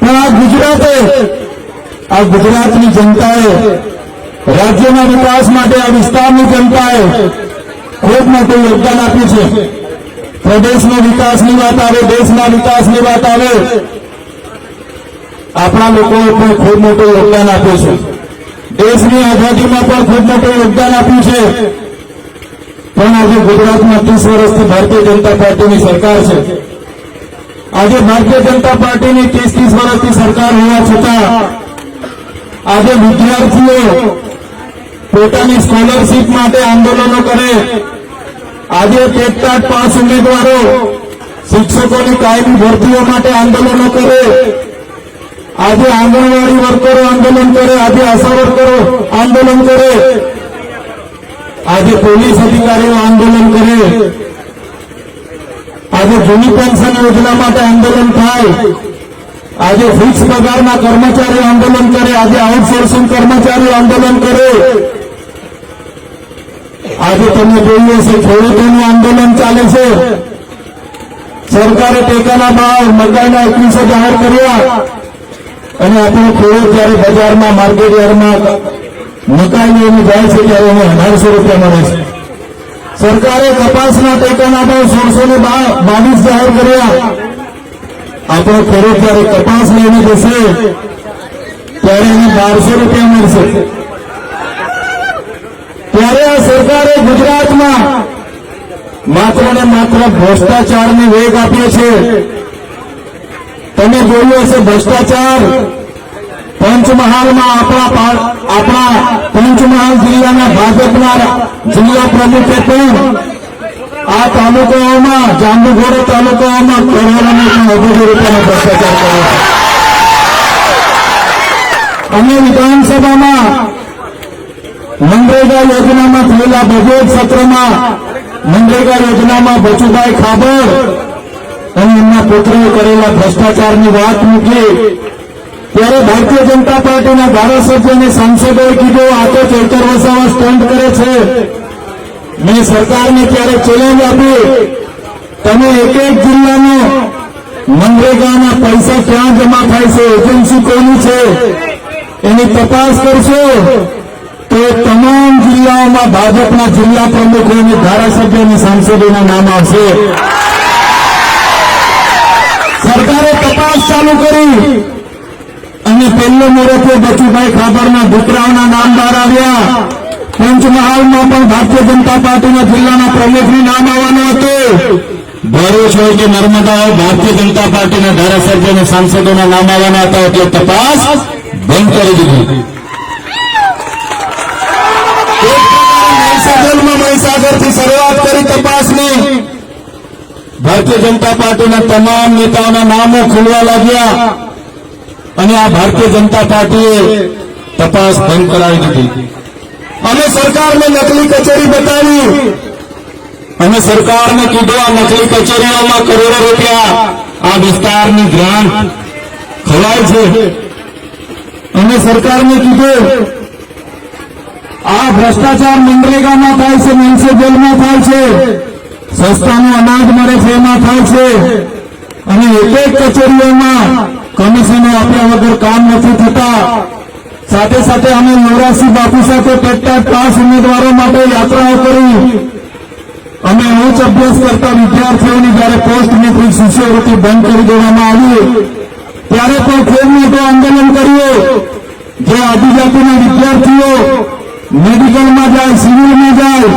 પણ આ ગુજરાતે, આ ગુજરાતની જનતાએ, રાજ્યના વિકાસ માટે આ વિસ્તારની જનતાએ ખૂબ મોટું યોગદાન આપ્યું છે. પ્રદેશનો વિકાસની વાત આવે, દેશના વિકાસની વાત આવે, આપણા લોકોએ પણ ખૂબ મોટું યોગદાન આપ્યું છે. દેશની આઝાદીમાં પણ ખૂબ મોટું યોગદાન આપ્યું છે. પણ આજે ગુજરાતમાં ત્રીસ વર્ષથી ભારતીય જનતા પાર્ટીની સરકાર છે. આજે ભારતીય જનતા પાર્ટીની ત્રીસ ત્રીસ વર્ષની સરકાર હોવા છતાં આજે વિદ્યાર્થીઓ પોતાની સ્કોલરશીપ માટે આંદોલનો કરે. આજે ટેટટાટ પાસ ઉમેદવારો શિક્ષકોની કાયમી ભરતીઓ માટે આંદોલનો કરે. આજે આંગણવાડી વર્કરો આંદોલન કરે. આજે આશા વર્કરો આંદોલન કરે. આજે પોલીસ અધિકારીઓ આંદોલન કરે પેન્શન યોજના માટે આંદોલન થાય. આજે ફિક્સ પગારના કર્મચારીઓ આંદોલન કરે. આજે આઉટસોર્સિંગ કર્મચારીઓ આંદોલન કરે. આજે તમે જોઈએ છે, ખેડૂતોનું આંદોલન ચાલે છે. સરકારે ટેકાના ભાવ, મકાઈના એકવીસો જાહેર કર્યા. અને આપણો ખેડૂત જયારે બજારમાં માર્કેટ યાર્ડમાં મકાઈ લઈને જાય છે, ત્યારે એને અઢારસો રૂપિયા મળે છે. સરકારે કપાસના ટેકાના ભાવ સોળસો ને બાવીસ જાહેર કર્યા. આપણો ખેડૂત જયારે કપાસ લઈને જશે ત્યારે એને બારસો રૂપિયા મળશે. ત્યારે આ સરકારે ગુજરાતમાં માત્ર ને માત્ર ભ્રષ્ટાચારને વેગ આપ્યો છે. તમે જોયું હશે ભ્રષ્ટાચાર પંચમહાલમાં આપણા આપણા પંચમહાલ જિલ્લાના ભાજપના જિલ્લા પ્રમુખે પણ આ તાલુકાઓમાં જાંબુઘોડા તાલુકાઓમાં કરોડોનો અબજો રૂપિયાનો ભ્રષ્ટાચાર કર્યો અને વિધાનસભામાં મનરેગા યોજનામાં થયેલા બજેટ સત્રમાં મનરેગા યોજનામાં બચુભાઈ ખાબર અને એમના પુત્રોએ કરેલા ભ્રષ્ટાચારની વાત મૂકી ત્યારે ભારતીય જનતા પાર્ટીના ધારાસભ્ય અને સાંસદોએ કીધું, આ તો ચૈતર વસાવા સ્ટન્ટ કરે છે. મેં સરકારને ત્યારે ચેલેન્જ આપી, તમે એક એક જિલ્લાનો મનરેગાના પૈસા ક્યાં જમા થાય છે? એજન્સી કોની છે? એની તપાસ કરશો? તો તમામ જિલ્લાઓમાં ભાજપના જિલ્લા પ્રમુખો અને ધારાસભ્ય અને સાંસદોના નામ આવશે. સરકારે તપાસ ચાલુ કરી. અને પહેલો મોરચો બચુભાઈ ખાબરના દીકરાઓના નામ બહાર આવ્યા. પંચમહાલમાં પણ ભારતીય જનતા પાર્ટીના જિલ્લાના પ્રમુખનું નામ આવવાનું હતું. ભરૂચ હોય કે નર્મદા હોય, ભારતીય જનતા પાર્ટીના ધારાસભ્ય અને સાંસદોના નામ આવવાના હતા. એટલે તપાસ બંધ કરી દીધી. મહીસાગરમાં મહીસાગરથી શરૂઆત કરી તપાસની. ભારતીય જનતા પાર્ટીના તમામ નેતાઓના નામો ખુલવા લાગ્યા. અને આ ભારતીય જનતા પાર્ટીએ તપાસ બંધ કરાવી દીધી. અને સરકારને નકલી કચેરી બતાવી. અને સરકારને કીધું, આ નકલી કચેરીઓમાં કરોડો રૂપિયા આ વિસ્તારની ગ્રાન્ટ ખવાય છે. અને સરકારને કીધું, આ ભ્રષ્ટાચાર મનરેગામાં થાય છે મ્યુનિસિપલમાં થાય છે, સંસ્થાનું અનાજ મળે છે, એમાં થાય છે. અને એક એક કચેરીઓમાં કમિશનો આપ્યા વગર કામ નથી થતા. સાથે સાથે અમે યુવરાજસિંહ બાપુ સાથે પેટા પાસ ઉમેદવારો માટે યાત્રાઓ કરી. અમે ઉચ્ચ અભ્યાસ કરતા વિદ્યાર્થીઓની જયારે પોસ્ટ મેટ્રિક શિષ્યવૃત્તિ બંધ કરી દેવામાં આવી, ત્યારે પણ ખૂબ મોટું આંદોલન કર્યું. જે આદિજાતિના વિદ્યાર્થીઓ મેડિકલમાં જાય, સિવિલમાં જાય